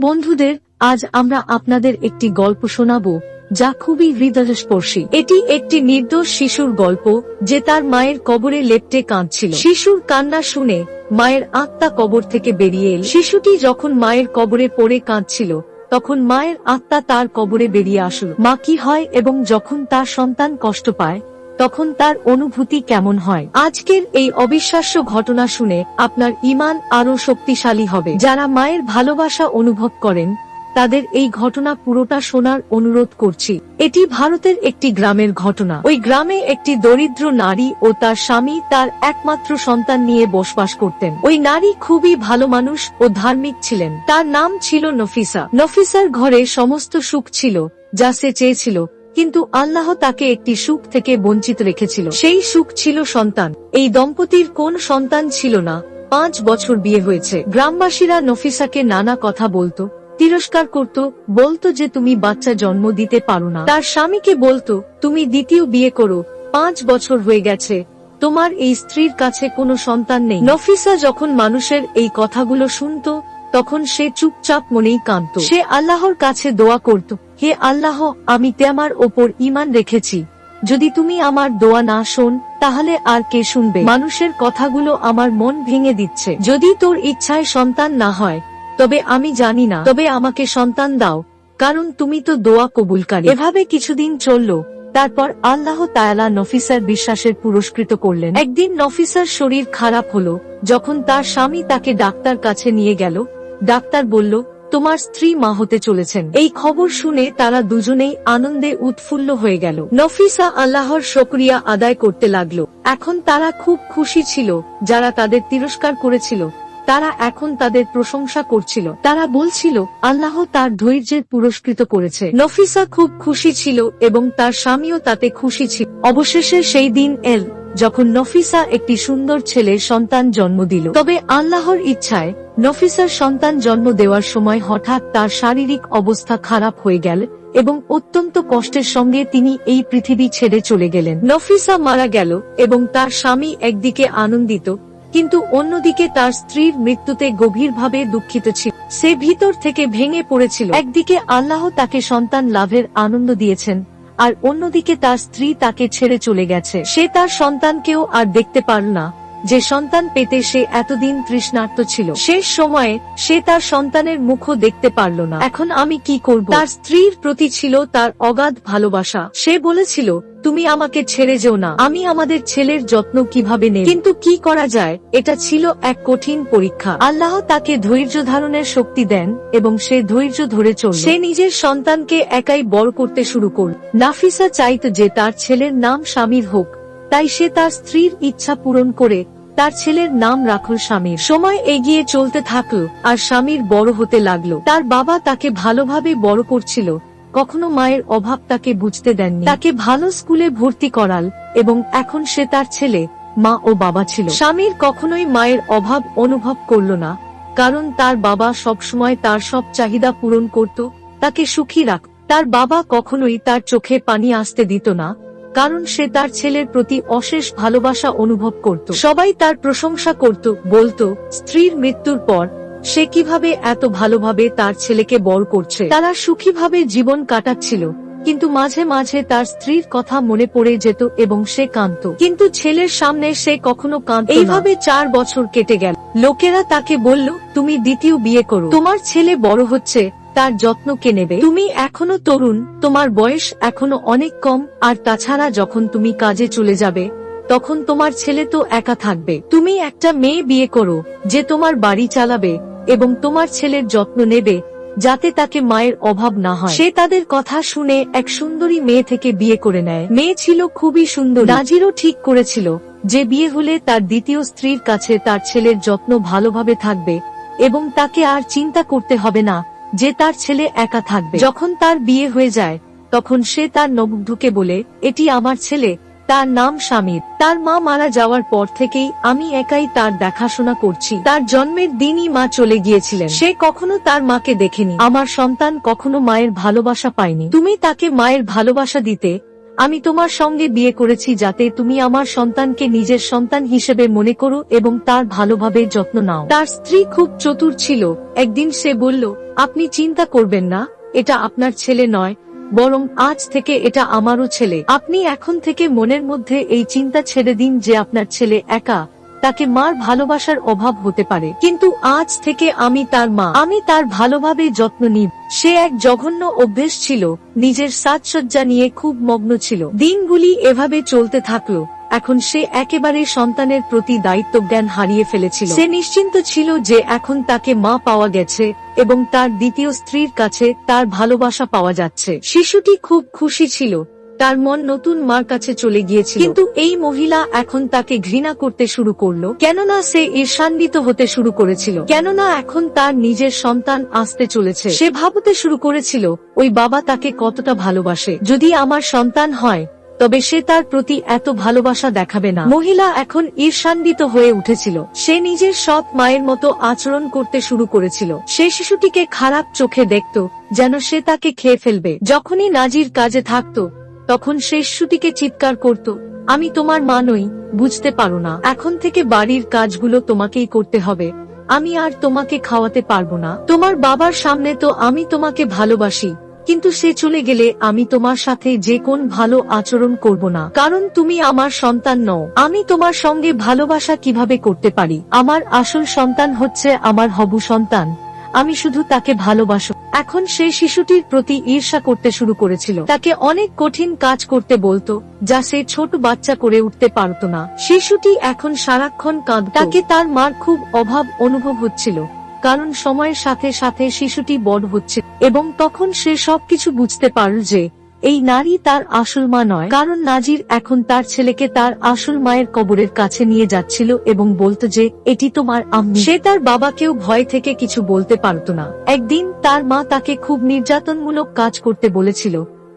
বন্ধুদের, আজ আমরা আপনাদের একটি গল্প শোনাব, যা খুবই হৃদয়স্পর্শী। এটি একটি নির্দোষ শিশুর গল্প, যে তার মায়ের কবরে লেপটে কাঁদছিল। শিশুর কান্না শুনে মায়ের আত্মা কবর থেকে বেরিয়ে এল। শিশুটি যখন মায়ের কবরে পড়ে কাঁদছিল, তখন মায়ের আত্মা তার কবরে বেরিয়ে আসল। মা কি হয় এবং যখন তার সন্তান কষ্ট পায় তখন তার অনুভূতি কেমন হয়? আজকের এই অবিশ্বাস্য ঘটনা শুনে আপনার ইমান আরও শক্তিশালী হবে। যারা মায়ের ভালোবাসা অনুভব করেন, তাদের এই ঘটনা পুরোটা শোনার অনুরোধ করছি। এটি ভারতের একটি গ্রামের ঘটনা। ওই গ্রামে একটি দরিদ্র নারী ও তার স্বামী তার একমাত্র সন্তান নিয়ে বসবাস করতেন। ওই নারী খুবই ভালো মানুষ ও ধার্মিক ছিলেন। তার নাম ছিল নফিসা। নফিসার ঘরে সমস্ত সুখ ছিল, যা সে চেয়েছিল কিন্তু আল্লাহ তাকে একটি সুখ থেকে বঞ্চিত রেখেছিল। সেই সুখ ছিল সন্তান। এই দম্পতির কোন সন্তান ছিল না। পাঁচ বছর বিয়ে হয়েছে। গ্রামবাসীরা নফিসাকে নানা কথা বলতো, তিরস্কার করত, বলতো যে তুমি বাচ্চা জন্ম দিতে পারো না। তার স্বামীকে বলতো, তুমি দ্বিতীয় বিয়ে করো। পাঁচ বছর হয়ে গেছে। তোমার এই স্ত্রীর কাছে কোনো সন্তান নেই। নফিসা যখন মানুষের এই কথাগুলো শুনতো তখন সে চুপচাপ মনেই কাঁদত। সে আল্লাহর কাছে দোয়া করত, হে আল্লাহ, আমি তেমার ওপর ইমান রেখেছি। যদি তুমি আমার দোয়া না শোন, তাহলে আর কে শুনবে? মানুষের কথাগুলো আমার মন ভেঙে দিচ্ছে। যদি তোর ইচ্ছায় সন্তান না হয়, তবে আমি জানি না। তবে আমাকে সন্তান দাও, কারণ তুমি তো দোয়া কবুলকারী। এভাবে কিছুদিন চলল, তারপর আল্লাহ তায়ালা নফিসার বিশ্বাসের পুরস্কৃত করলেন। একদিন নফিসার শরীর খারাপ হলো, যখন তার স্বামী তাকে ডাক্তার কাছে নিয়ে গেল ডাক্তার বলল, তোমার স্ত্রী মা হতে চলেছেন। এই খবর শুনে তারা দুজনেই আনন্দে উৎফুল্ল হয়ে গেল। নফিসা আল্লাহর শকরিয়া আদায় করতে লাগল। এখন তারা খুব খুশি ছিল, যারা তাদের তিরস্কার করেছিল। তারা এখন তাদের প্রশংসা করছিল। তারা বলছিল, আল্লাহ তার ধৈর্যের পুরস্কৃত করেছে। নফিসা খুব খুশি ছিল এবং তার স্বামীও তাতে খুশি ছিল। অবশেষে সেই দিন এল, যখন নফিসা একটি সুন্দর ছেলের সন্তান জন্ম দিল। তবে আল্লাহর ইচ্ছায় নফিসার সন্তান জন্ম দেওয়ার সময় হঠাৎ তার শারীরিক অবস্থা খারাপ হয়ে গেল এবং অত্যন্ত কষ্টের সঙ্গে তিনি এই পৃথিবী ছেড়ে চলে গেলেন। নফিসা মারা গেল এবং তার স্বামী একদিকে আনন্দিত, কিন্তু অন্যদিকে তার স্ত্রীর মৃত্যুতে গভীরভাবে দুঃখিত ছিল। সে ভিতর থেকে ভেঙে পড়েছিল। একদিকে আল্লাহ তাকে সন্তান লাভের আনন্দ দিয়েছেন, আর অন্যদিকে তার স্ত্রী তাকে ছেড়ে চলে গেছে। সে তার সন্তানকেও আর দেখতে পারল না। যে সন্তান পেতে সে এতদিন তৃষ্ণার্ত ছিল শেষ সময়ে সে তার সন্তানের মুখও দেখতে পারল না। এখন আমি কি করব? তার স্ত্রীর প্রতি ছিল তার অগাধ ভালোবাসা। সে বলেছিল, তুমি আমাকে ছেড়ে যেও না। আমি আমাদের ছেলের যত্ন কীভাবে নেব? কিন্তু কি করা যায়? এটা ছিল এক কঠিন পরীক্ষা। আল্লাহ তাকে ধৈর্য ধারণের শক্তি দেন এবং সে ধৈর্য ধরে চল সে নিজের সন্তানকে একাই বড় করতে শুরু করল। নাফিসা চাইত যে তার ছেলের নাম স্বামীর হোক। তাই সে তার স্ত্রীর ইচ্ছা পূরণ করে তার ছেলের নাম রাখল স্বামীর। সময় এগিয়ে চলতে থাকল, আর স্বামীর বড় হতে লাগল। তার বাবা তাকে ভালোভাবে বড় করছিল, কখনো মায়ের অভাব তাকে বুঝতে দেননি। তাকে ভালো স্কুলে ভর্তি করাল, এবং এখন সে তার ছেলে, মা ও বাবা ছিল। স্বামীর কখনোই মায়ের অভাব অনুভব করল না, কারণ তার বাবা সবসময় তার সব চাহিদা পূরণ করত, তাকে সুখী রাখ তার বাবা কখনোই তার চোখে পানি আসতে দিত না কারণ সে তার ছেলের প্রতি অশেষ ভালোবাসা অনুভব করত। সবাই তার প্রশংসা করত, বলতো, স্ত্রীর মৃত্যুর পর সে কীভাবে এত ভালোভাবে তার ছেলেকে বড় করছে? তারা সুখীভাবে জীবন কাটাচ্ছিল, কিন্তু মাঝে মাঝে তার স্ত্রীর কথা মনে পড়ে যেত এবং সে কাঁদত। কিন্তু ছেলের সামনে সে কখনো কাঁদত এইভাবে চার বছর কেটে গেল। লোকেরা তাকে বলল, তুমি দ্বিতীয় বিয়ে করো। তোমার ছেলে বড় হচ্ছে তার যত্ন কে নেবে? তুমি এখনও তরুণ, তোমার বয়স এখনও অনেক কম, আর তাছাড়া যখন তুমি কাজে চলে যাবে, তখন তোমার ছেলে তো একা থাকবে। তুমি একটা মেয়ে বিয়ে করো, যে তোমার বাড়ি চালাবে, এবং তোমার ছেলের যত্ন নেবে, যাতে তাকে মায়ের অভাব না হয়। সে তাদের কথা শুনে এক সুন্দরী মেয়ে থেকে বিয়ে করে নেয়। মেয়ে ছিল খুবই সুন্দর। নাজিরও ঠিক করেছিল, যে বিয়ে হলে তার দ্বিতীয় স্ত্রীর কাছে তার ছেলের যত্ন ভালোভাবে থাকবে, এবং তাকে আর চিন্তা করতে হবে না। যে তার ছেলে একা থাকবে। যখন তার বিয়ে হয়ে যায়, তখন সে তার নবুদ্ধকে বলে, এটি আমার ছেলে, তার নাম স্বামীর। তার মা মারা যাওয়ার পর থেকেই আমি একাই তার দেখাশোনা করছি। তার জন্মের দিনই মা চলে গিয়েছিলেন। সে কখনো তার মাকে দেখেনি। আমার সন্তান কখনো মায়ের ভালোবাসা পায়নি। তুমি তাকে মায়ের ভালোবাসা দিতে আমি তোমার সঙ্গে বিয়ে করেছি যাতে তুমি আমার সন্তানকে নিজের সন্তান হিসেবে মনে করো এবং তার ভালোভাবে যত্ন নাও। তার স্ত্রী খুব চতুর ছিল। একদিন সে বলল, আপনি চিন্তা করবেন না, এটা আপনার ছেলে নয়, বরং আজ থেকে এটা আমারও ছেলে। আপনি এখন থেকে মনের মধ্যে এই চিন্তা ছেড়ে দিন যে আপনার ছেলে একা তাকে মার ভালোবাসার অভাব হতে পারে। কিন্তু আজ থেকে আমি তার মা। আমি তার ভালোভাবে যত্ন নিব। সে এক জঘন্য অভ্যেস ছিল। নিজের সাজসজ্জা নিয়ে খুব মগ্ন ছিল। দিনগুলি এভাবে চলতে থাকল। এখন সে একেবারে সন্তানের প্রতি দায়িত্ব জ্ঞান হারিয়ে ফেলেছিল। সে নিশ্চিন্ত ছিল যে এখন তাকে মা পাওয়া গেছে এবং তার দ্বিতীয় স্ত্রীর কাছে তার ভালোবাসা পাওয়া যাচ্ছে। শিশুটি খুব খুশি ছিল। তার মন নতুন মার কাছে চলে গিয়েছিল। কিন্তু এই মহিলা এখন তাকে ঘৃণা করতে শুরু করল। কেননা সে ঈর্ষান্বিত হতে শুরু করেছিল। কেননা এখন তার নিজের সন্তান আসতে চলেছে। সে ভাবতে শুরু করেছিল, ওই বাবা তাকে কতটা ভালোবাসে। যদি আমার সন্তান হয়, তবে সে তার প্রতি এত ভালোবাসা দেখাবে না। মহিলা এখন ঈর্ষান্বিত হয়ে উঠেছিল। সে নিজের সৎ মায়ের মতো আচরণ করতে শুরু করেছিল। সে শিশুটিকে খারাপ চোখে দেখত, যেন সে তাকে খেয়ে ফেলবে। যখনই নাজির কাজে থাকত তখন সে শিশুটিকে চিৎকার করত, আমি তোমার মা নই, বুঝতে পারো না। এখন থেকে বাড়ির কাজগুলো তোমাকেই করতে হবে। আমি আর তোমাকে খাওয়াতে পারব না। তোমার বাবার সামনে তো আমি তোমাকে ভালোবাসি, কিন্তু সে চলে গেলে আমি তোমার সাথে যে কোন ভালো আচরণ করব না। কারণ তুমি আমার সন্তান নও। আমি তোমার সঙ্গে ভালোবাসা কীভাবে করতে পারি? আমার আসল সন্তান হচ্ছে আমার হবু সন্তান। আমি শুধু তাকে ভালোবাসো। এখন সেই শিশুটির প্রতি ঈর্ষা করতে শুরু করেছিল। তাকে অনেক কঠিন কাজ করতে বলতো, যা সে ছোট বাচ্চা করে উঠতে পারত না। শিশুটি এখন সারাক্ষণ কাঁদ তাকে তার মার খুব অভাব অনুভব হচ্ছিল, কারণ সময়ের সাথে সাথে শিশুটি বড় হচ্ছে, এবং তখন সে সবকিছু বুঝতে পারল যে এই নারী তার আসল মা নয়, কারণ নাজির এখন তার ছেলেকে তার আসল মায়ের কবরের কাছে নিয়ে যাচ্ছিল এবং বলতো যে, এটি তোমার আম্মি। সে তার বাবাকেও ভয় থেকে কিছু বলতে পারত না। একদিন তার মা তাকে খুব নির্যাতনমূলক কাজ করতে বলেছিল।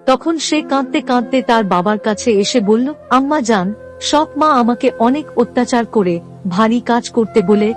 তখন সে কাঁদতে কাঁদতে তার বাবার কাছে এসে বলল, আম্মা যান, সব মা আমাকে অনেক অত্যাচার করে, ভারী কাজ করতে বলে,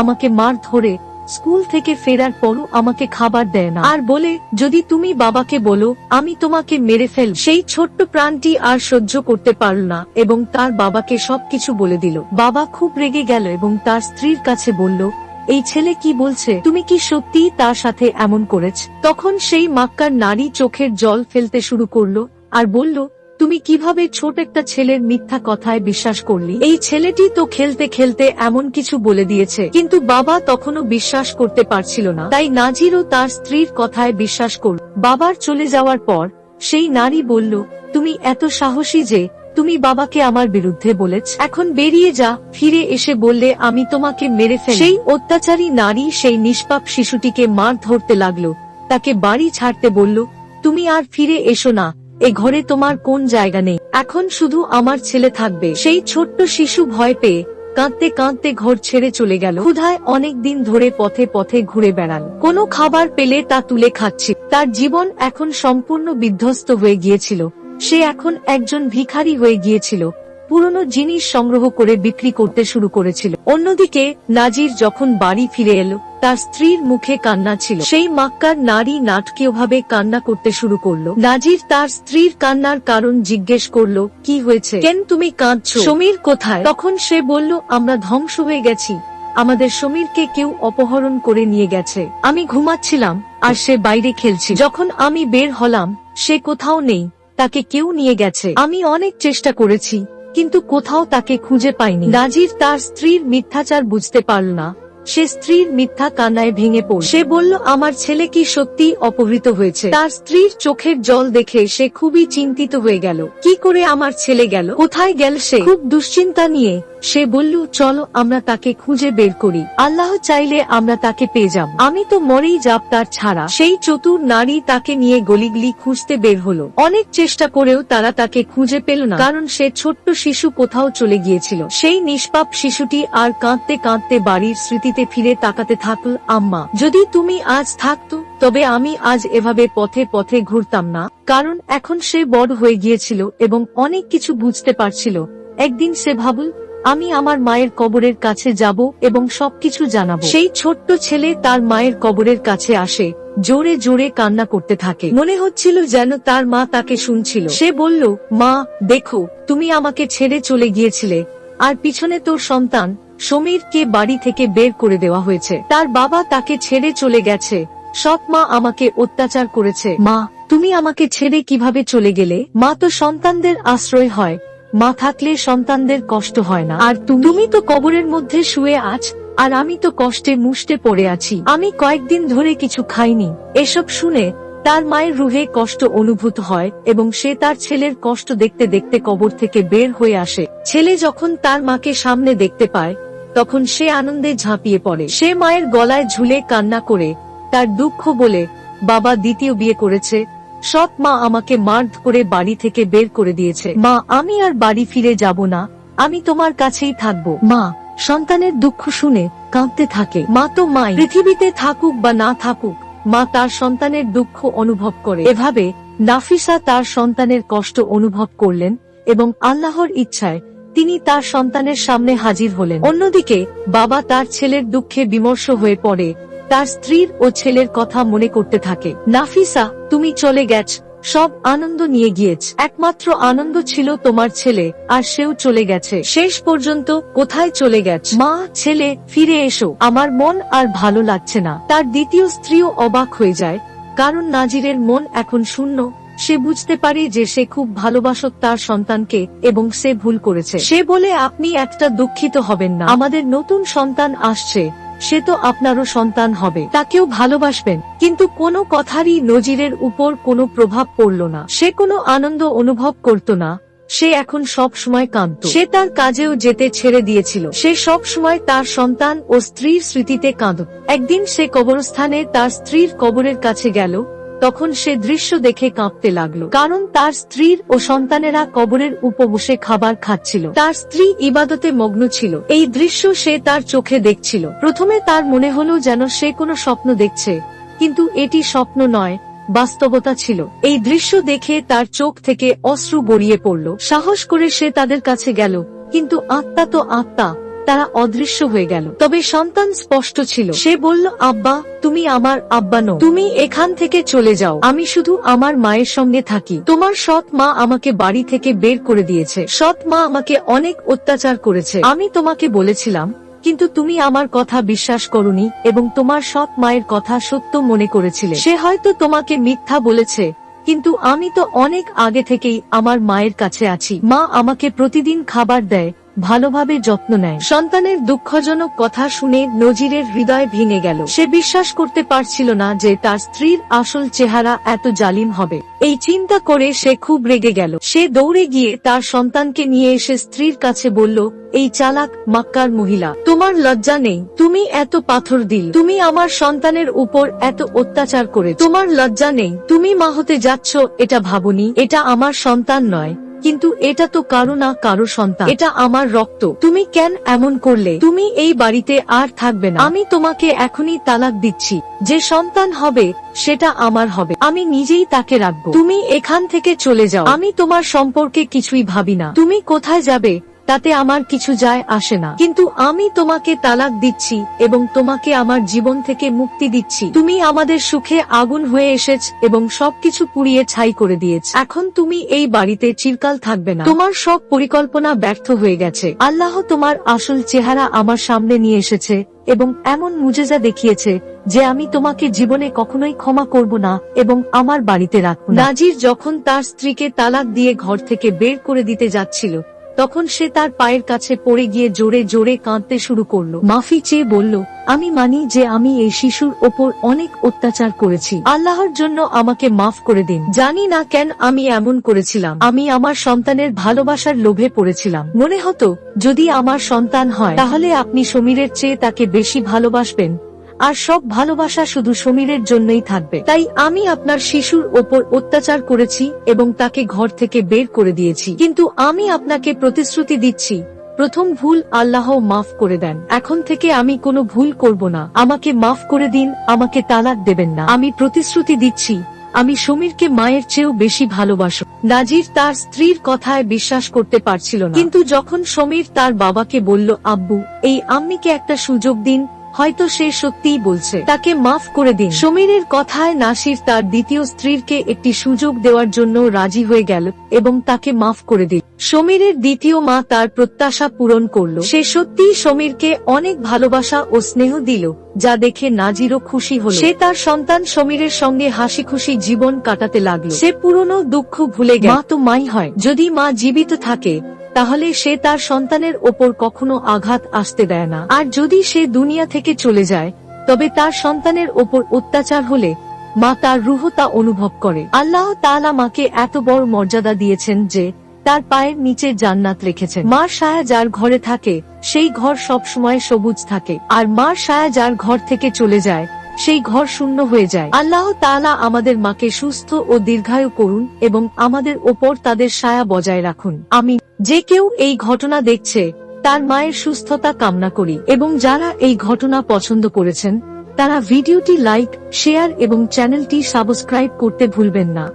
আমাকে মার ধরে স্কুল থেকে ফেরার পরও আমাকে খাবার দেয় না। আর বলে, যদি তুমি বাবাকে বলো, আমি তোমাকে মেরে ফেল সেই ছোট্ট প্রাণটি আর সহ্য করতে পারল না এবং তার বাবাকে সবকিছু বলে দিল। বাবা খুব রেগে গেল এবং তার স্ত্রীর কাছে বলল, এই ছেলে কি বলছে? তুমি কি সত্যি তার সাথে এমন করেছ? তখন সেই মাক্কার নারী চোখের জল ফেলতে শুরু করল আর বলল তুমি কীভাবে ছোট একটা ছেলের মিথ্যা কথায় বিশ্বাস করলি? এই ছেলেটি তো খেলতে খেলতে এমন কিছু বলে দিয়েছে, কিন্তু বাবা তখনও বিশ্বাস করতে পারছিল না। তাই নাজিরও তার স্ত্রীর কথায় বিশ্বাস করল। বাবার চলে যাওয়ার পর, সেই নারী বলল, তুমি এত সাহসী যে, তুমি বাবাকে আমার বিরুদ্ধে বলেছ। এখন বেরিয়ে যা, ফিরে এসে বললে আমি তোমাকে মেরে ফেলি সেই অত্যাচারী নারী সেই নিষ্পাপ শিশুটিকে মার ধরতে লাগল। তাকে বাড়ি ছাড়তে বলল, তুমি আর ফিরে এসো না। এ ঘরে তোমার কোন জায়গা নেই। এখন শুধু আমার ছেলে থাকবে। সেই ছোট্ট শিশু ভয় পেয়ে কাঁদতে কাঁদতে ঘর ছেড়ে চলে গেল। ক্ষুধায় অনেক দিন ধরে পথে পথে ঘুরে বেড়াল। কোনো খাবার পেলে তা তুলে খাচ্ছে। তার জীবন এখন সম্পূর্ণ বিধ্বস্ত হয়ে গিয়েছিল। সে এখন একজন ভিখারি হয়ে গিয়েছিল। পুরনো জিনিস সংগ্রহ করে বিক্রি করতে শুরু করেছিল। অন্যদিকে, নাজির যখন বাড়ি ফিরে এলো, তার স্ত্রীর মুখে কান্না ছিল। সেই মাক্কার নারী নাটকীয়ভাবে কান্না করতে শুরু করল। নাজির তার স্ত্রীর কান্নার কারণ জিজ্ঞেস করল, কি হয়েছে? কেন তুমি কাঁদছো? সমীর কোথায়? তখন সে বলল, আমরা ধ্বংস হয়ে গেছি। আমাদের সমীরকে কেউ অপহরণ করে নিয়ে গেছে। আমি ঘুমাচ্ছিলাম, আর সে বাইরে খেলছি যখন আমি বের হলাম, সে কোথাও নেই, তাকে কেউ নিয়ে গেছে। আমি অনেক চেষ্টা করেছি কিন্তু কোথাও তাকে খুঁজে পাইনি নাজির তার স্ত্রীর মিথ্যাচার বুঝতে পারল না। সে স্ত্রীর মিথ্যা কান্নায় ভেঙে পড়ল। সে বলল, আমার ছেলে কি সত্যি অপহৃত হয়েছে? তার স্ত্রীর চোখের জল দেখে সে খুবই চিন্তিত হয়ে গেল। কি করে আমার ছেলে গেল? কোথায় গেল সে? খুব দুশ্চিন্তা নিয়ে সে বলল, চলো, আমরা তাকে খুঁজে বের করি। আল্লাহ চাইলে আমরা তাকে পেয়ে যাব। আমি তো মরেই যাব তার ছাড়া। সেই চতুর নারী তাকে নিয়ে গলিগলি খুঁজতে বের হলো। অনেক চেষ্টা করেও তারা তাকে খুঁজে পেল না, কারণ সে ছোট্ট শিশু কোথাও চলে গিয়েছিল। সেই নিষ্পাপ শিশুটি আর কাঁদতে কাঁদতে বাড়ির স্মৃতিতে ফিরে তাকাতে থাকল, আম্মা, যদি তুমি আজ থাকতো, তবে আমি আজ এভাবে পথে পথে ঘুরতাম না। কারণ এখন সে বড় হয়ে গিয়েছিল এবং অনেক কিছু বুঝতে পারছিল। একদিন সে ভাবল আমি আমার মায়ের কবরের কাছে যাব এবং সবকিছু জানাব। সেই ছোট্ট ছেলে তার মায়ের কবরের কাছে আসে, জোরে জোরে কান্না করতে থাকে। মনে হচ্ছিল যেন তার মা তাকে শুনছিল। সে বলল, মা, দেখো, তুমি আমাকে ছেড়ে চলে গিয়েছিলে। আর পিছনে তোর সন্তান, সমীরকে বাড়ি থেকে বের করে দেওয়া হয়েছে। তার বাবা তাকে ছেড়ে চলে গেছে। সৎ মা আমাকে অত্যাচার করেছে। মা, তুমি আমাকে ছেড়ে কীভাবে চলে গেলে? মা তো সন্তানদের আশ্রয় হয়। মা থাকলে সন্তানদের কষ্ট হয় না। আর তুমি? তো কবরের মধ্যে শুয়ে আছ, আর আমি তো কষ্টে মুষ্টে পড়ে আছি। আমি কয়েকদিন ধরে কিছু খাইনি। এসব শুনে তার মায়ের রুহে কষ্ট অনুভূত হয় এবং সে তার ছেলের কষ্ট দেখতে দেখতে কবর থেকে বের হয়ে আসে। ছেলে যখন তার মাকে সামনে দেখতে পায়, তখন সে আনন্দে ঝাঁপিয়ে পড়ে। সে মায়ের গলায় ঝুলে কান্না করে তার দুঃখ বলে বাবা দ্বিতীয় বিয়ে করেছে সৎ মা আমাকে মার্ধ করে বাড়ি থেকে বের করে দিয়েছে। মা, আমি আর বাড়ি ফিরে যাব না। আমি তোমার কাছেই থাকব। মা, সন্তানের দুঃখ শুনে কাঁদতে থাকে। মা তো মাই। পৃথিবীতে থাকুক বা না থাকুক, মা তার সন্তানের দুঃখ অনুভব করে। এভাবে নাফিসা তার সন্তানের কষ্ট অনুভব করলেন এবং আল্লাহর ইচ্ছায় তিনি তার সন্তানের সামনে হাজির হলেন। অন্যদিকে বাবা তার ছেলের দুঃখে বিমর্ষ হয়ে পড়ে। তার স্ত্রীর ও ছেলের কথা মনে করতে থাকে। নাফিসা, তুমি চলে গেছ, সব আনন্দ নিয়ে গিয়েছ। একমাত্র আনন্দ ছিল তোমার ছেলে, আর সেও চলে গেছে। শেষ পর্যন্ত কোথায় চলে গেছে? মা, ছেলে, ফিরে এসো। আমার মন আর ভালো লাগছে না। তার দ্বিতীয় স্ত্রীও অবাক হয়ে যায়, কারণ নাজিরের মন এখন শূন্য। সে বুঝতে পারে যে সে খুব ভালোবাসত তার সন্তানকে এবং সে ভুল করেছে। সে বলে, আপনি একটা দুঃখিত হবেন না। আমাদের নতুন সন্তান আসছে। সে তো আপনারও সন্তান হবে। তাকেও ভালোবাসবেন। কিন্তু কোনো কথারই নজিরের উপর কোনো প্রভাব পড়ল না। সে কোনো আনন্দ অনুভব করত না। সে এখন সব সময় কাঁদত। সে তার কাজেও যেতে ছেড়ে দিয়েছিল। সে সব সময় তার সন্তান ও স্ত্রীর স্মৃতিতে কাঁদত। একদিন সে কবরস্থানে তার স্ত্রীর কবরের কাছে গেল। তখন সে দৃশ্য দেখে কাঁপতে লাগল। কারণ তার স্ত্রীর ও সন্তানেরা কবরের উপবসে খাবার খাচ্ছিল। তার স্ত্রী ইবাদতে মগ্ন ছিল। এই দৃশ্য সে তার চোখে দেখছিল। প্রথমে তার মনে হলো যেন সে কোনো স্বপ্ন দেখছে। কিন্তু এটি স্বপ্ন নয়, বাস্তবতা ছিল। এই দৃশ্য দেখে তার চোখ থেকে অশ্রু গড়িয়ে পড়ল। সাহস করে সে তাদের কাছে গেল। কিন্তু আত্মা তো আত্মা। তারা অদৃশ্য হয়ে গেল। তবে সন্তান স্পষ্ট ছিল। সে বলল, আব্বা, তুমি আমার আব্বা নো তুমি এখান থেকে চলে যাও। আমি শুধু আমার মায়ের সঙ্গে থাকি। তোমার সৎ মা আমাকে বাড়ি থেকে বের করে দিয়েছে। সৎ মা আমাকে অনেক অত্যাচার করেছে। আমি তোমাকে বলেছিলাম, কিন্তু তুমি আমার কথা বিশ্বাস করনি এবং তোমার সৎ মায়ের কথা সত্য মনে করেছিলে। সে হয়তো তোমাকে মিথ্যা বলেছে, কিন্তু আমি তো অনেক আগে থেকেই আমার মায়ের কাছে আছি। মা আমাকে প্রতিদিন খাবার দেয় ভালোভাবে যত্ন নেয়। সন্তানের দুঃখজনক কথা শুনে নজিরের হৃদয় ভেঙে গেল। সে বিশ্বাস করতে পারছিল না যে তার স্ত্রীর আসল চেহারা এত জালিম হবে। এই চিন্তা করে সে খুব রেগে গেল। সে দৌড়ে গিয়ে তার সন্তানকে নিয়ে এসে স্ত্রীর কাছে বলল, এই চালাক, মাক্কার মহিলা, তোমার লজ্জা নেই। তুমি এত পাথর দিল। তুমি আমার সন্তানের উপর এত অত্যাচার করে তোমার লজ্জা নেই। তুমি মা হতে যাচ্ছ, এটা ভাবনি। এটা আমার সন্তান নয়। কিন্তু এটা তো কারও না কারও সন্তান। এটা আমার রক্ত। তুমি কেন এমন করলে? তুমি এই বাড়িতে আর থাকবে না। আমি তোমাকে এখনই তালাক দিচ্ছি। যে সন্তান হবে, সেটা আমার হবে। আমি নিজেই তাকে রাখব। তুমি এখান থেকে চলে যাও। আমি তোমার সম্পর্কে কিছুই ভাবি না। তুমি কোথায় যাবে? তাতে আমার কিছু যায় আসে না। কিন্তু আমি তোমাকে তালাক দিচ্ছি এবং তোমাকে আমার জীবন থেকে মুক্তি দিচ্ছি। তুমি আমাদের সুখে আগুন হয়ে এসেছ এবং সবকিছু পুড়িয়ে ছাই করে দিয়েছ। এখন তুমি এই বাড়িতে চিরকাল থাকবে না। তোমার সব পরিকল্পনা ব্যর্থ হয়ে গেছে। আল্লাহ তোমার আসল চেহারা আমার সামনে নিয়ে এসেছে এবং এমন মুজেজা দেখিয়েছে যে আমি তোমাকে জীবনে কখনোই ক্ষমা করব না এবং আমার বাড়িতে রাখব। নাজির যখন তার স্ত্রীকে তালাক দিয়ে ঘর থেকে বের করে দিতে যাচ্ছিল তখন সে তার পায়ের কাছে পড়ে গিয়ে জোরে জোরে কাঁদতে শুরু করল। মাফি চেয়ে বলল, আমি মানি যে আমি এই শিশুর ওপর অনেক অত্যাচার করেছি। আল্লাহর জন্য আমাকে মাফ করে দিন। জানি না কেন আমি এমন করেছিলাম। আমি আমার সন্তানের ভালোবাসার লোভে পড়েছিলাম। মনে হতো, যদি আমার সন্তান হয়, তাহলে আপনি সমীরের চেয়ে তাকে বেশি ভালোবাসবেন। আর সব ভালোবাসা শুধু সমীরের জন্যই থাকবে। তাই আমি আপনার শিশুর ওপর অত্যাচার করেছি এবং তাকে ঘর থেকে বের করে দিয়েছি। কিন্তু আমি আপনাকে প্রতিশ্রুতি দিচ্ছি, প্রথম ভুল আল্লাহ মাফ করে দেন। এখন থেকে আমি কোনো ভুল করব না। আমাকে মাফ করে দিন, আমাকে তালাক দেবেন না। আমি প্রতিশ্রুতি দিচ্ছি, আমি সমীরকে মায়ের চেয়েও বেশি ভালোবাসো। নাজির তার স্ত্রীর কথায় বিশ্বাস করতে পারছিল না। কিন্তু যখন সমীর তার বাবাকে বলল, আব্বু, এই আম্মিকে একটা সুযোগ দিন হয়তো সে সত্যিই বলছে, তাকে মাফ করে দিন। সমীরের কথায় নাসির তার দ্বিতীয় স্ত্রীরকে একটি সুযোগ দেওয়ার জন্য রাজি হয়ে গেল এবং তাকে মাফ করে দিল। সমীরের দ্বিতীয় মা তার প্রত্যাশা পূরণ করল। সে সত্যিই সমীরকে অনেক ভালোবাসা ও স্নেহ দিল, যা দেখে নাজিরও খুশি হল। সে তার সন্তান সমীরের সঙ্গে হাসি খুশি জীবন কাটাতে লাগল। সে পুরনো দুঃখ ভুলে গেল। মা তো মাই হয়। যদি মা জীবিত থাকে তাহলে সে তার সন্তানের ওপর কখনো আঘাত আসতে দেয় না। আর যদি সে দুনিয়া থেকে চলে যায়, তবে তার সন্তানের ওপর অত্যাচার হলে মা তার রুহ তা অনুভব করে। আল্লাহ তাআলা মাকে এত বড় মর্যাদা দিয়েছেন যে তার পায়ের নিচে জান্নাত রেখেছেন। মার সায়া যার ঘরে থাকে, সেই ঘর সব সময় সবুজ থাকে। আর মার সায়া যার ঘর থেকে চলে যায় সেই ঘর শূন্য হয়ে যায়। আল্লাহ তালা আমাদের মাকে সুস্থ ও দীর্ঘায়ু করুন এবং আমাদের ওপর তাদের সায়া বজায় রাখুন। আমি যে কেউ এই ঘটনা দেখছে, তার মায়ের সুস্থতা কামনা করি এবং যারা এই ঘটনা পছন্দ করেছেন, তারা ভিডিওটি লাইক, শেয়ার এবং চ্যানেলটি সাবস্ক্রাইব করতে ভুলবেন না।